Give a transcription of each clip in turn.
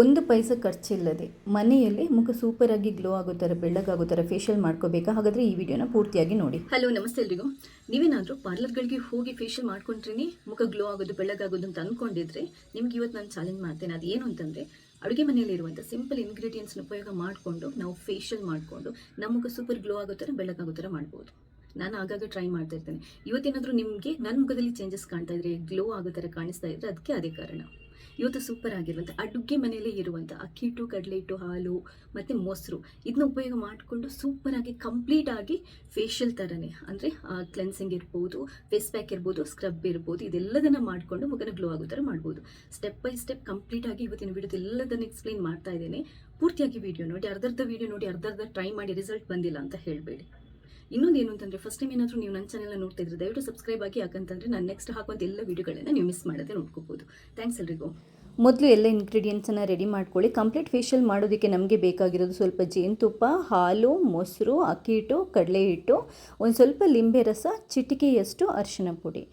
ಒಂದು ಪೈಸೆ ಖರ್ಚಿಲ್ಲದೆ ಮನೆಯಲ್ಲಿ ಮುಖ ಸೂಪರಾಗಿ ಗ್ಲೋ ಆಗೋ ಥರ ಬೆಳ್ಳಗಾಗೋ ಥರ ಫೇಶಿಯಲ್ ಮಾಡ್ಕೋಬೇಕಾ? ಹಾಗಾದರೆ ಈ ವಿಡಿಯೋನ ಪೂರ್ತಿಯಾಗಿ ನೋಡಿ. ಹಲೋ ನಮಸ್ತೆ ಎಲ್ರಿಗೂ. ನೀವೇನಾದರೂ ಪಾರ್ಲರ್ಗಳಿಗೆ ಹೋಗಿ ಫೇಶಿಯಲ್ ಮಾಡ್ಕೊಂಡ್ರಿ ಮುಖ ಗ್ಲೋ ಆಗೋದು, ಬೆಳ್ಳಗಾಗೋದು ಅಂತ ಅಂದ್ಕೊಂಡಿದ್ರೆ ನಿಮ್ಗೆ ಇವತ್ತು ನಾನು ಚಾಲೆಂಜ್ ಮಾಡ್ತೇನೆ. ಅದು ಏನು ಅಂತಂದರೆ, ಅಡುಗೆ ಮನೆಯಲ್ಲಿರುವಂಥ ಸಿಂಪಲ್ ಇಂಗ್ರೀಡಿಯೆಂಟ್ಸ್ನ ಉಪಯೋಗ ಮಾಡಿಕೊಂಡು ನಾವು ಫೇಶಿಯಲ್ ಮಾಡಿಕೊಂಡು ನಮ್ಮ ಮುಖ ಸೂಪರ್ ಗ್ಲೋ ಆಗೋ ಥರ ಬೆಳ್ಳಗಾಗೋ ಥರ ಮಾಡ್ಬೋದು. ನಾನು ಆಗಾಗ ಟ್ರೈ ಮಾಡ್ತಾ ಇರ್ತೇನೆ. ಇವತ್ತೇನಾದರೂ ನಿಮಗೆ ನನ್ನ ಮುಖದಲ್ಲಿ ಚೇಂಜಸ್ ಕಾಣ್ತಾ ಇದ್ರೆ ಗ್ಲೋ ಆಗೋ ಥರ ಕಾಣಿಸ್ತಾ ಇದ್ರೆ, ಅದಕ್ಕೆ ಅದೇ ಕಾರಣ. ಇವತ್ತು ಸೂಪರ್ ಆಗಿರುವಂಥ ಅಡುಗೆ ಮನೆಯಲ್ಲೇ ಇರುವಂಥ ಅಕ್ಕಿ ಹಿಟ್ಟು, ಕಡಲೆ ಹಿಟ್ಟು, ಹಾಲು, ಮತ್ತು ಮೊಸರು ಇದನ್ನ ಉಪಯೋಗ ಮಾಡಿಕೊಂಡು ಸೂಪರಾಗಿ ಕಂಪ್ಲೀಟ್ ಆಗಿ ಫೇಶಿಯಲ್ ಥರನೇ ಅಂದರೆ ಕ್ಲೆನ್ಸಿಂಗ್ ಇರ್ಬೋದು ಫೇಸ್ ಪ್ಯಾಕ್ ಇರ್ಬೋದು ಸ್ಕ್ರಬ್ ಇರ್ಬೋದು, ಇದೆಲ್ಲದನ್ನು ಮಾಡಿಕೊಂಡು ಮುಖನ ಗ್ಲೋ ಆಗೋ ಥರ ಮಾಡ್ಬೋದು. ಸ್ಟೆಪ್ ಬೈ ಸ್ಟೆಪ್ ಕಂಪ್ಲೀಟ್ ಆಗಿ ಇವತ್ತಿನ ವಿಡಿಯೋದು ಎಲ್ಲದನ್ನು ಎಕ್ಸ್ಪ್ಲೈನ್ ಮಾಡ್ತಾ ಇದ್ದೇನೆ. ಪೂರ್ತಿಯಾಗಿ ವಿಡಿಯೋ ನೋಡಿ, ಅರ್ಧರ್ಧ ವಿಡಿಯೋ ನೋಡಿ, ಅರ್ಧರ್ಧ ಟ್ರೈ ಮಾಡಿ ರಿಸಲ್ಟ್ ಬಂದಿಲ್ಲ ಅಂತ ಹೇಳಬೇಡಿ. ಇನ್ನೊಂದು ಏನು ಅಂತಂದರೆ ಫಸ್ಟ್ ಟೈಮ್ ಏನಾದರೂ ನೀವು ನನ್ನ ಚಾನೆಲ್ ನೋಡ್ತಾ ಇದ್ರೆ ದಯವಿಟ್ಟು ಸಬ್ಸ್ಕ್ರೈಬ್ ಆಗಿ ಯಾಕಂತಂದರೆ ನಾನು ನೆಕ್ಸ್ಟ್ ಹಾಕುವಂಥ ಎಲ್ಲ ವಿಡಿಯೋಗಳನ್ನ ನೀವು ಮಿಸ್ ಮಾಡದೆ ನೋಡ್ಕೋಬೋದು. ಥ್ಯಾಂಕ್ಸ್ ಎಲ್ರಿಗೂ. ಮೊದಲು ಎಲ್ಲ ಇಂಗ್ರೀಡಿಯೆಂಟ್ಸನ್ನು ರೆಡಿ ಮಾಡ್ಕೊಳ್ಳಿ. ಕಂಪ್ಲೀಟ್ ಫೇಶಿಯಲ್ ಮಾಡೋದಕ್ಕೆ ನಮಗೆ ಬೇಕಾಗಿರೋದು ಸ್ವಲ್ಪ ಜೇನುತುಪ್ಪ, ಹಾಲು, ಮೊಸರು ಅಕ್ಕಿ ಹಿಟ್ಟು ಕಡಲೆ ಹಿಟ್ಟು ಒಂದು ಸ್ವಲ್ಪ ಲಿಂಬೆ ರಸ, ಚಿಟಿಕೆಯಷ್ಟು ಅರಿಶಿನ ಪುಡಿ.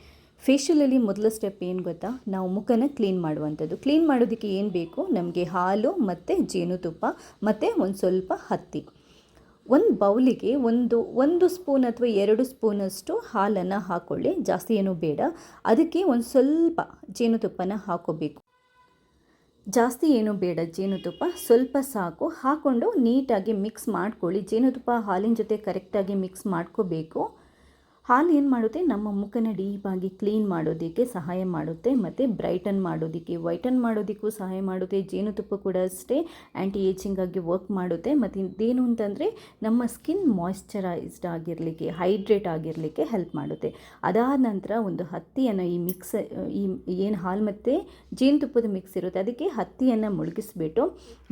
ಫೇಶಿಯಲಲ್ಲಿ ಮೊದಲ ಸ್ಟೆಪ್ ಏನು ಗೊತ್ತಾ? ನಾವು ಮುಖನ ಕ್ಲೀನ್ ಮಾಡುವಂಥದ್ದು. ಕ್ಲೀನ್ ಮಾಡೋದಕ್ಕೆ ಏನು ಬೇಕು? ನಮಗೆ ಹಾಲು ಮತ್ತು ಜೇನುತುಪ್ಪ ಮತ್ತು ಒಂದು ಸ್ವಲ್ಪ ಹತ್ತಿ. ಒಂದು ಬೌಲಿಗೆ ಒಂದು ಒಂದು ಸ್ಪೂನ್ ಅಥವಾ ಎರಡು ಸ್ಪೂನಷ್ಟು ಹಾಲನ್ನು ಹಾಕ್ಕೊಳ್ಳಿ ಜಾಸ್ತಿ ಏನೂ ಬೇಡ. ಅದಕ್ಕೆ ಒಂದು ಸ್ವಲ್ಪ ಜೇನುತುಪ್ಪನ ಹಾಕೋಬೇಕು. ಜಾಸ್ತಿ ಏನೂ ಬೇಡ ಜೇನುತುಪ್ಪ. ಸ್ವಲ್ಪ ಸಾಕು. ಹಾಕ್ಕೊಂಡು ನೀಟಾಗಿ ಮಿಕ್ಸ್ ಮಾಡ್ಕೊಳ್ಳಿ. ಜೇನುತುಪ್ಪ ಹಾಲಿನ ಜೊತೆ ಕರೆಕ್ಟಾಗಿ ಮಿಕ್ಸ್ ಮಾಡ್ಕೋಬೇಕು. ಹಾಲು ಏನು ಮಾಡುತ್ತೆ? ನಮ್ಮ ಮುಖನ ಡೀಪಾಗಿ ಕ್ಲೀನ್ ಮಾಡೋದಕ್ಕೆ ಸಹಾಯ ಮಾಡುತ್ತೆ, ಮತ್ತು ಬ್ರೈಟನ್ ಮಾಡೋದಕ್ಕೆ, ವೈಟನ್ ಮಾಡೋದಕ್ಕೂ ಸಹಾಯ ಮಾಡುತ್ತೆ, ಜೇನುತುಪ್ಪ ಕೂಡ ಅಷ್ಟೇ ಆ್ಯಂಟಿ ಏಜಿಂಗಾಗಿ ವರ್ಕ್ ಮಾಡುತ್ತೆ, ಮತ್ತು ಇದೇನು ಅಂತಂದರೆ ನಮ್ಮ ಸ್ಕಿನ್ ಮಾಯ್ಶ್ಚರೈಸ್ಡ್ ಆಗಿರಲಿಕ್ಕೆ ಹೈಡ್ರೇಟ್ ಆಗಿರಲಿಕ್ಕೆ ಹೆಲ್ಪ್ ಮಾಡುತ್ತೆ. ಅದಾದ ನಂತರ ಒಂದು ಹತ್ತಿಯನ್ನು ಈ ಮಿಕ್ಸ್ ಈ ಏನು ಹಾಲು ಮತ್ತು ಜೇನುತುಪ್ಪದ ಮಿಕ್ಸ್ ಇರುತ್ತೆ, ಅದಕ್ಕೆ ಹತ್ತಿಯನ್ನು ಮುಳುಗಿಸ್ಬಿಟ್ಟು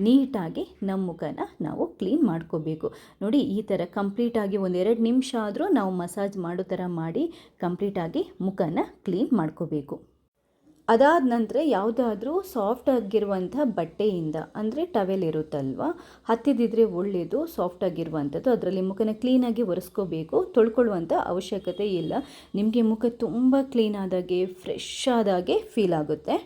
ನೀಟಾಗಿ ನಮ್ಮ ಮುಖನ ನಾವು ಕ್ಲೀನ್ ಮಾಡ್ಕೋಬೇಕು. ನೋಡಿ, ಈ ಥರ ಕಂಪ್ಲೀಟಾಗಿ ಒಂದೆರಡು ನಿಮಿಷ ಆದರೂ ನಾವು ಮಸಾಜ್ ಮಾಡೋ ಥರ ಮಾಡಿ ಕಂಪ್ಲೀಟಾಗಿ ಮುಖನ ಕ್ಲೀನ್ ಮಾಡ್ಕೋಬೇಕು. ಅದಾದ ನಂತರ ಯಾವುದಾದ್ರೂ ಸಾಫ್ಟ್ ಆಗಿರುವಂಥ ಬಟ್ಟೆಯಿಂದ, ಅಂದರೆ ಟವೆಲ್ ಇರುತ್ತಲ್ವ, ಹತ್ತಿದಿದ್ರೆ ಒಳ್ಳೆಯದು ಸಾಫ್ಟ್ ಆಗಿರುವಂಥದ್ದು, ಅದರಲ್ಲಿ ಮುಖನ ಕ್ಲೀನಾಗಿ ಒರೆಸ್ಕೋಬೇಕು, ತೊಳ್ಕೊಳ್ಳುವಂಥ ಅವಶ್ಯಕತೆ ಇಲ್ಲ. ನಿಮಗೆ ಮುಖ ತುಂಬ ಕ್ಲೀನ್ ಆದಾಗೆ ಫ್ರೆಶ್ ಆದಾಗೆ ಫೀಲ್ ಆಗುತ್ತೆ.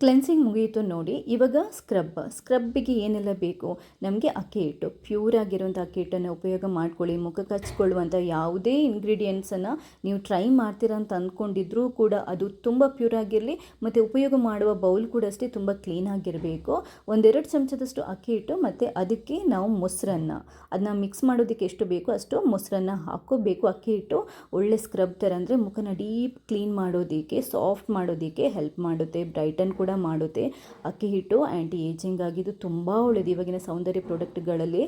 ಕ್ಲೆನ್ಸಿಂಗ್ ಮುಗಿಯಿತು ನೋಡಿ, ಇವಾಗ ಸ್ಕ್ರಬ್ ಸ್ಕ್ರಬ್ಬಿಗೆ ಏನೆಲ್ಲ ಬೇಕು? ನಮಗೆ ಅಕ್ಕಿ ಹಿಟ್ಟು. ಪ್ಯೂರ್ ಆಗಿರುವಂಥ ಅಕ್ಕಿ ಹಿಟ್ಟನ್ನು ಉಪಯೋಗ ಮಾಡ್ಕೊಳ್ಳಿ. ಮುಖಕ್ಕೆ ಹಚ್ಕೊಳ್ಳುವಂಥ ಯಾವುದೇ ಇಂಗ್ರೀಡಿಯೆಂಟ್ಸನ್ನು ನೀವು ಟ್ರೈ ಮಾಡ್ತೀರಾ ಅಂತ ಅಂದ್ಕೊಂಡಿದ್ರೂ ಕೂಡ ಅದು ತುಂಬ ಪ್ಯೂರ್ ಆಗಿರಲಿ, ಮತ್ತು ಉಪಯೋಗ ಮಾಡುವ ಬೌಲ್ ಕೂಡ ಅಷ್ಟೇ ತುಂಬ ಕ್ಲೀನ್ ಆಗಿರಬೇಕು. ಒಂದೆರಡು ಚಮಚದಷ್ಟು ಅಕ್ಕಿ ಹಿಟ್ಟು, ಮತ್ತು ಅದಕ್ಕೆ ನಾವು ಮೊಸರನ್ನು. ಅದನ್ನ ಮಿಕ್ಸ್ ಮಾಡೋದಕ್ಕೆ ಎಷ್ಟು ಬೇಕೋ ಅಷ್ಟು ಮೊಸರನ್ನು ಹಾಕೋಬೇಕು ಅಕ್ಕಿ ಹಿಟ್ಟು. ಒಳ್ಳೆ ಸ್ಕ್ರಬ್ ಥರ ಅಂದರೆ ಮುಖನ ಡೀಪ್ ಕ್ಲೀನ್ ಮಾಡೋದಕ್ಕೆ ಸಾಫ್ಟ್ ಮಾಡೋದಕ್ಕೆ ಹೆಲ್ಪ್ ಮಾಡುತ್ತೆ ಬ್ರೈಟನ್ ಕೂಡ ಮಾಡುತ್ತೆ. ಅಕ್ಕಿ ಹಿಟ್ಟು ಆ್ಯಂಟಿ ಏಜಿಂಗ್ ಆಗಿದ್ದು ತುಂಬ ಒಳ್ಳೆಯದು ಇವಾಗಿನ ಸೌಂದರ್ಯ ಪ್ರಾಡಕ್ಟ್ಗಳಲ್ಲಿ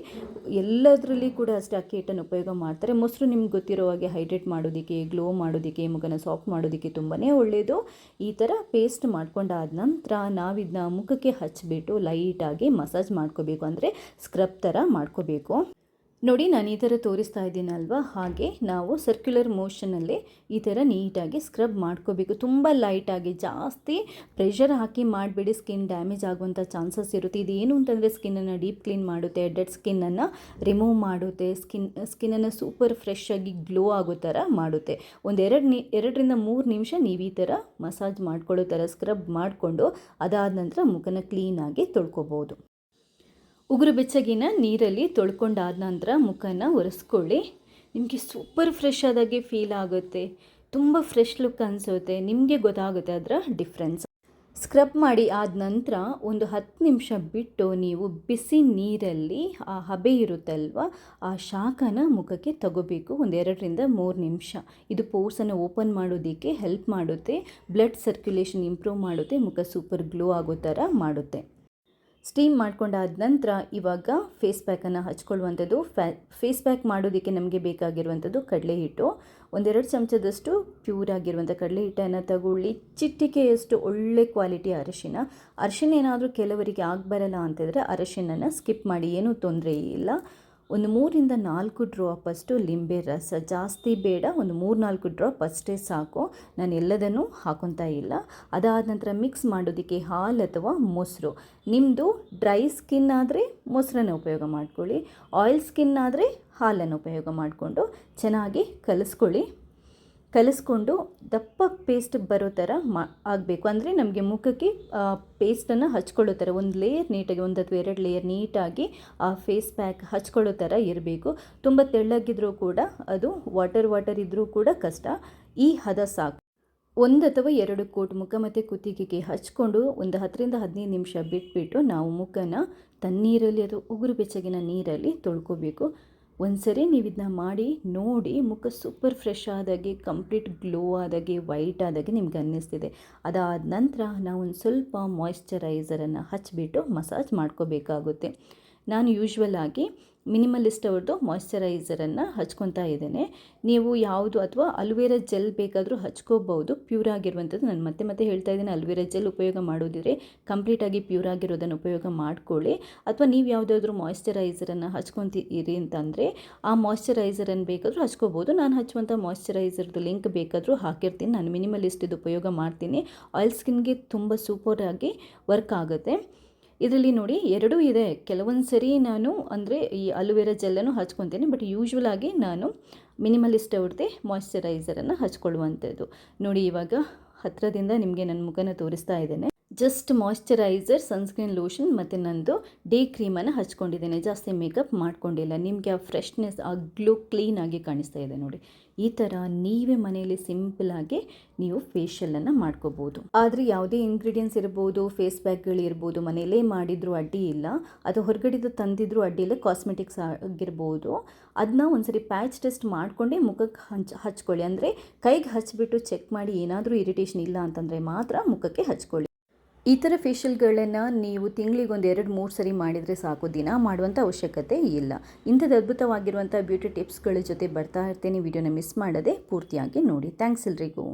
ಎಲ್ಲದರಲ್ಲಿ ಕೂಡ ಅಷ್ಟೇ ಅಕ್ಕಿ ಹಿಟ್ಟನ್ನು ಉಪಯೋಗ ಮಾಡ್ತಾರೆ. ಮೊಸರು ನಿಮ್ಗೆ ಗೊತ್ತಿರೋ ಹಾಗೆ ಹೈಡ್ರೇಟ್ ಮಾಡೋದಕ್ಕೆ ಗ್ಲೋ ಮಾಡೋದಕ್ಕೆ, ಮುಖನ ಸಾಫ್ಟ್ ಮಾಡೋದಕ್ಕೆ ತುಂಬಾ ಒಳ್ಳೆಯದು ಈ ಥರ ಪೇಸ್ಟ್ ಮಾಡ್ಕೊಂಡಾದ ನಂತರ ನಾವಿದನ್ನ ಮುಖಕ್ಕೆ ಹಚ್ಚಿಬಿಟ್ಟು ಲೈಟಾಗಿ ಮಸಾಜ್ ಮಾಡ್ಕೋಬೇಕು. ಅಂದರೆ ಸ್ಕ್ರಬ್ ಥರ ಮಾಡ್ಕೋಬೇಕು. ನೋಡಿ, ನಾನು ಈ ಥರ ತೋರಿಸ್ತಾ ಇದ್ದೀನಲ್ವ? ಹಾಗೆ ನಾವು ಸರ್ಕ್ಯುಲರ್ ಮೋಷನಲ್ಲೇ ಈ ಥರ ನೀಟಾಗಿ ಸ್ಕ್ರಬ್ ಮಾಡ್ಕೋಬೇಕು. ತುಂಬ ಲೈಟಾಗಿ ಜಾಸ್ತಿ ಪ್ರೆಷರ್ ಹಾಕಿ ಮಾಡಬೇಡಿ. ಸ್ಕಿನ್ ಡ್ಯಾಮೇಜ್ ಆಗುವಂಥ ಚಾನ್ಸಸ್ ಇರುತ್ತೆ. ಇದೇನು ಅಂತಂದರೆ ಸ್ಕಿನ್ನನ್ನು ಡೀಪ್ ಕ್ಲೀನ್ ಮಾಡುತ್ತೆ ಡೆಡ್ ಸ್ಕಿನ್ನನ್ನು ರಿಮೂವ್ ಮಾಡುತ್ತೆ ಸ್ಕಿನ್ ಸ್ಕಿನ್ನನ್ನು ಸೂಪರ್ ಫ್ರೆಶ್ ಆಗಿ ಗ್ಲೋ ಆಗೋ ಥರ ಮಾಡುತ್ತೆ. ಒಂದೆರಡು ನಿ, ಎರಡರಿಂದ ಮೂರು ನಿಮಿಷ ನೀವು ಈ ಥರ ಮಸಾಜ್ ಮಾಡ್ಕೊಳ್ಳೋ ಥರ ಸ್ಕ್ರಬ್ ಮಾಡಿಕೊಂಡು ಅದಾದ ನಂತರ ಮುಖನ ಕ್ಲೀನಾಗಿ ತೊಳ್ಕೊಬೋದು. ಉಗುರು ಬೆಚ್ಚಗಿನ ನೀರಲ್ಲಿ ತೊಳ್ಕೊಂಡಾದ ನಂತರ ಮುಖನ ಒರೆಸ್ಕೊಳ್ಳಿ. ನಿಮಗೆ ಸೂಪರ್ ಫ್ರೆಶ್ ಆದಾಗೆ ಫೀಲ್ ಆಗುತ್ತೆ. ತುಂಬ ಫ್ರೆಶ್ ಲುಕ್ ಅನಿಸುತ್ತೆ. ನಿಮಗೆ ಗೊತ್ತಾಗುತ್ತೆ ಅದರ ಡಿಫ್ರೆನ್ಸ್ ಸ್ಕ್ರಬ್ ಮಾಡಿ ಆದ ನಂತರ ಒಂದು ಹತ್ತು ನಿಮಿಷ ಬಿಟ್ಟು ನೀವು ಬಿಸಿ ನೀರಲ್ಲಿ ಆ ಹಬೆ ಇರುತ್ತಲ್ವ, ಆ ಶಾಖನ ಮುಖಕ್ಕೆ ತಗೋಬೇಕು. ಒಂದು ಎರಡರಿಂದ ಮೂರು ನಿಮಿಷ. ಇದು ಪೋರ್ಸನ್ನು ಓಪನ್ ಮಾಡೋದಕ್ಕೆ ಹೆಲ್ಪ್ ಮಾಡುತ್ತೆ. ಬ್ಲಡ್ ಸರ್ಕ್ಯುಲೇಷನ್ ಇಂಪ್ರೂವ್ ಮಾಡುತ್ತೆ. ಮುಖ ಸೂಪರ್ ಗ್ಲೋ ಆಗೋ ಥರ ಮಾಡುತ್ತೆ. ಸ್ಟೀಮ್ ಮಾಡ್ಕೊಂಡಾದ ನಂತರ ಇವಾಗ ಫೇಸ್ ಪ್ಯಾಕನ್ನು ಹಚ್ಕೊಳ್ಳುವಂಥದ್ದು ಫ್ಯಾ ಫೇಸ್ ಪ್ಯಾಕ್ ಮಾಡೋದಕ್ಕೆ ನಮಗೆ ಬೇಕಾಗಿರುವಂಥದ್ದು ಕಡಲೆ ಹಿಟ್ಟು ಒಂದೆರಡು ಚಮಚದಷ್ಟು ಪ್ಯೂರ್ ಆಗಿರುವಂಥ ಕಡಲೆ ಹಿಟ್ಟನ್ನು ತಗೊಳ್ಳಿ. ಚಿಟ್ಟಿಕೆಯಷ್ಟು ಒಳ್ಳೆ ಕ್ವಾಲಿಟಿ ಅರಶಿನ. ಅರಶಿನ ಏನಾದರೂ ಕೆಲವರಿಗೆ ಆಗಬರಲ್ಲ ಅಂತಂದರೆ ಅರಶಿನನ್ನು ಸ್ಕಿಪ್ ಮಾಡಿ, ಏನೂ ತೊಂದರೆ ಇಲ್ಲ. ಒಂದು ಮೂರಿಂದ ನಾಲ್ಕು ಡ್ರಾಪ್ ಅಷ್ಟು ಲಿಂಬೆ ರಸ. ಜಾಸ್ತಿ ಬೇಡ, ಒಂದು ಮೂರು ನಾಲ್ಕು ಡ್ರಾಪ್ ಅಷ್ಟೇ ಸಾಕು. ನಾನು ಎಲ್ಲದನ್ನು ಹಾಕೊತಾ ಇಲ್ಲ. ಅದಾದ ನಂತರ ಮಿಕ್ಸ್ ಮಾಡೋದಕ್ಕೆ ಹಾಲು ಅಥವಾ ಮೊಸರು. ನಿಮ್ಮದು ಡ್ರೈ ಸ್ಕಿನ್ ಆದರೆ ಮೊಸರನ್ನು ಉಪಯೋಗ ಮಾಡ್ಕೊಳ್ಳಿ. ಆಯಿಲ್ ಸ್ಕಿನ್ ಆದರೆ ಹಾಲನ್ನು ಉಪಯೋಗ ಮಾಡಿಕೊಂಡು ಚೆನ್ನಾಗಿ ಕಲಿಸ್ಕೊಳ್ಳಿ. ಕಲಿಸ್ಕೊಂಡು ದಪ್ಪ ಪೇಸ್ಟ್ ಬರೋ ಥರ ಮಾ, ಆಗಬೇಕು. ಅಂದರೆ ನಮಗೆ ಮುಖಕ್ಕೆ ಪೇಸ್ಟನ್ನು ಹಚ್ಕೊಳ್ಳೋ ಥರ, ಒಂದು ಲೇಯರ್ ನೀಟಾಗಿ, ಒಂದು ಅಥವಾ ಎರಡು ಲೇಯರ್ ನೀಟಾಗಿ ಆ ಫೇಸ್ ಪ್ಯಾಕ್ ಹಚ್ಕೊಳ್ಳೋ ಥರ ಇರಬೇಕು. ತುಂಬ ತೆಳ್ಳಗಿದ್ರೂ ಕೂಡ ಅದು ವಾಟರ್ ವಾಟರ್ ಇದ್ದರೂ ಕೂಡ ಕಷ್ಟ. ಈ ಹದ ಸಾಕು. ಒಂದು ಅಥವಾ ಎರಡು ಕೋಟ್ ಮುಖ ಮತ್ತು ಕುತ್ತಿಗೆಗೆ ಹಚ್ಕೊಂಡು ಒಂದು ಹತ್ತರಿಂದ ಹದಿನೈದು ನಿಮಿಷ ಬಿಟ್ಬಿಟ್ಟು ನಾವು ಮುಖನ ತಣ್ಣೀರಲ್ಲಿ ಅಥವಾ ಉಗುರು ಬೆಚ್ಚಗಿನ ನೀರಲ್ಲಿ ತೊಳ್ಕೊಬೇಕು. ಒಂದ್ಸರಿ ನೀವು ಇದನ್ನ ಮಾಡಿ, ನೋಡಿ ಮುಖ ಸೂಪರ್ ಫ್ರೆಶ್ ಆದಾಗೆ ಕಂಪ್ಲೀಟ್ ಗ್ಲೋ ಆದಾಗೆ ವೈಟ್ ಆದಾಗೆ ನಿಮ್ಗೆ ಅನ್ನಿಸ್ತಿದೆ. ಅದಾದ ನಂತರ ನಾವು ಒಂದು ಸ್ವಲ್ಪ ಮಾಯ್ಶ್ಚರೈಸರನ್ನು ಹಚ್ಚಿಬಿಟ್ಟು ಮಸಾಜ್ ಮಾಡ್ಕೋಬೇಕಾಗುತ್ತೆ. ನಾನು ಯೂಶ್ವಲ್ ಆಗಿ ಮಿನಿಮಲಿಸ್ಟ್ ಅವ್ರದ್ದು ಮಾಯ್ಶ್ಚರೈಸರನ್ನು ಹಚ್ಕೊತಾ ಇದ್ದೇನೆ. ನೀವು ಯಾವುದು ಅಥವಾ ಅಲ್ವೇರಾ ಜೆಲ್ ಬೇಕಾದರೂ ಹಚ್ಕೋಬಹುದು. ಪ್ಯೂರ್ ಆಗಿರುವಂಥದ್ದು ನಾನು ಮತ್ತೆ ಮತ್ತೆ ಹೇಳ್ತಾ ಇದ್ದೀನಿ, ಅಲ್ವೇರಾ ಜೆಲ್ ಉಪಯೋಗ ಮಾಡೋದಿದ್ರೆ ಕಂಪ್ಲೀಟಾಗಿ ಪ್ಯೂರ್ ಆಗಿರೋದನ್ನು ಉಪಯೋಗ ಮಾಡ್ಕೊಳ್ಳಿ. ಅಥವಾ ನೀವು ಯಾವುದಾದ್ರೂ ಮಾಯ್ಶ್ಚರೈಸರನ್ನು ಹಚ್ಕೊತೀರಿ ಅಂತಂದರೆ ಆ ಮಾಯ್ಶ್ಚರೈಸರನ್ನು ಬೇಕಾದರೂ ಹಚ್ಕೋಬೋದು ನಾನು ಹಚ್ಚುವಂಥ ಮಾಯ್ಶ್ಚರೈಸರ್ದು ಲಿಂಕ್ ಬೇಕಾದರೂ ಹಾಕಿರ್ತೀನಿ. ನಾನು ಮಿನಿಮಲಿಸ್ಟ್ ಇದು ಉಪಯೋಗ ಮಾಡ್ತೀನಿ. ಆಯಿಲ್ ಸ್ಕಿನ್ಗೆ ತುಂಬ ಸೂಪರಾಗಿ ವರ್ಕ್ ಆಗುತ್ತೆ. ಇದರಲ್ಲಿ ನೋಡಿ ಎರಡೂ ಇದೆ. ಕೆಲವೊಂದು ಸರಿ ನಾನು ಅಂದರೆ ಈ ಅಲೋವೆರಾ ಜೆಲ್ಲನ್ನು ಹಚ್ಕೊತೀನಿ. ಬಟ್ ಯೂಶ್ವಲ್ ಆಗಿ ನಾನು ಮಿನಿಮಲಿಸ್ಟ್ ಅವ್ರದ್ದೇ ಮಾಯ್ಶ್ಚರೈಸರನ್ನು ಹಚ್ಕೊಳ್ಳುವಂಥದ್ದು. ನೋಡಿ ಇವಾಗ ಹತ್ತಿರದಿಂದ ನಿಮಗೆ ನನ್ನ ಮುಖನ ತೋರಿಸ್ತಾ ಇದ್ದೇನೆ. ಜಸ್ಟ್ ಮಾಯ್ಶ್ಚರೈಸರ್ ಸನ್ಸ್ಕ್ರೀನ್ ಲೋಷನ್ ಮತ್ತು ನಂದು ಡೇ ಕ್ರೀಮನ್ನು ಹಚ್ಕೊಂಡಿದ್ದೇನೆ. ಜಾಸ್ತಿ ಮೇಕಪ್ ಮಾಡ್ಕೊಂಡಿಲ್ಲ. ನಿಮಗೆ ಆ ಫ್ರೆಶ್ನೆಸ್, ಆ ಗ್ಲೋ ಕ್ಲೀನಾಗಿ ಕಾಣಿಸ್ತಾ ಇದೆ ನೋಡಿ. ಈ ಥರ ನೀವೇ ಮನೆಯಲ್ಲಿ ಸಿಂಪಲಾಗಿ ನೀವು ಫೇಶಿಯಲನ್ನು ಮಾಡ್ಕೋಬೋದು. ಆದರೆ ಯಾವುದೇ ಇಂಗ್ರೀಡಿಯೆಂಟ್ಸ್ ಇರ್ಬೋದು, ಫೇಸ್ ಪ್ಯಾಕ್ಗಳಿರ್ಬೋದು ಮನೆಯಲ್ಲೇ ಮಾಡಿದರೂ ಅಡ್ಡಿ ಇಲ್ಲ. ಅದು ಹೊರಗಡೆದು ತಂದಿದ್ರೂ ಅಡ್ಡಿ ಇಲ್ಲ. ಕಾಸ್ಮೆಟಿಕ್ಸ್ ಆಗಿರ್ಬೋದು. ಅದನ್ನ ಒಂದ್ಸರಿ ಪ್ಯಾಚ್ ಟೆಸ್ಟ್ ಮಾಡಿಕೊಂಡೇ ಮುಖಕ್ಕೆ ಹಂಚ್, ಹಚ್ಕೊಳ್ಳಿ. ಅಂದರೆ ಕೈಗೆ ಹಚ್ಚಿಬಿಟ್ಟು ಚೆಕ್ ಮಾಡಿ ಏನಾದರೂ ಇರಿಟೇಷನ್ ಇಲ್ಲ ಅಂತಂದರೆ ಮಾತ್ರ ಮುಖಕ್ಕೆ ಹಚ್ಕೊಳ್ಳಿ. ಈ ಥರ ಫೇಶಿಯಲ್ಗಳನ್ನು ನೀವು ತಿಂಗಳಿಗೆ ಒಂದು ಎರಡು, ಮೂರು ಸರಿ ಮಾಡಿದರೆ ಸಾಕು. ದಿನ ಮಾಡುವಂಥ ಅವಶ್ಯಕತೆ ಇಲ್ಲ. ಇಂಥದ್ದು ಅದ್ಭುತವಾಗಿರುವಂಥ ಬ್ಯೂಟಿ ಟಿಪ್ಸ್ಗಳ ಜೊತೆ ಬರ್ತಾ ಇರ್ತೀನಿ. ವಿಡಿಯೋನ ಮಿಸ್ ಮಾಡದೆ ಪೂರ್ತಿಯಾಗಿ ನೋಡಿ. ಥ್ಯಾಂಕ್ಸ್ ಎಲ್ರಿಗೂ.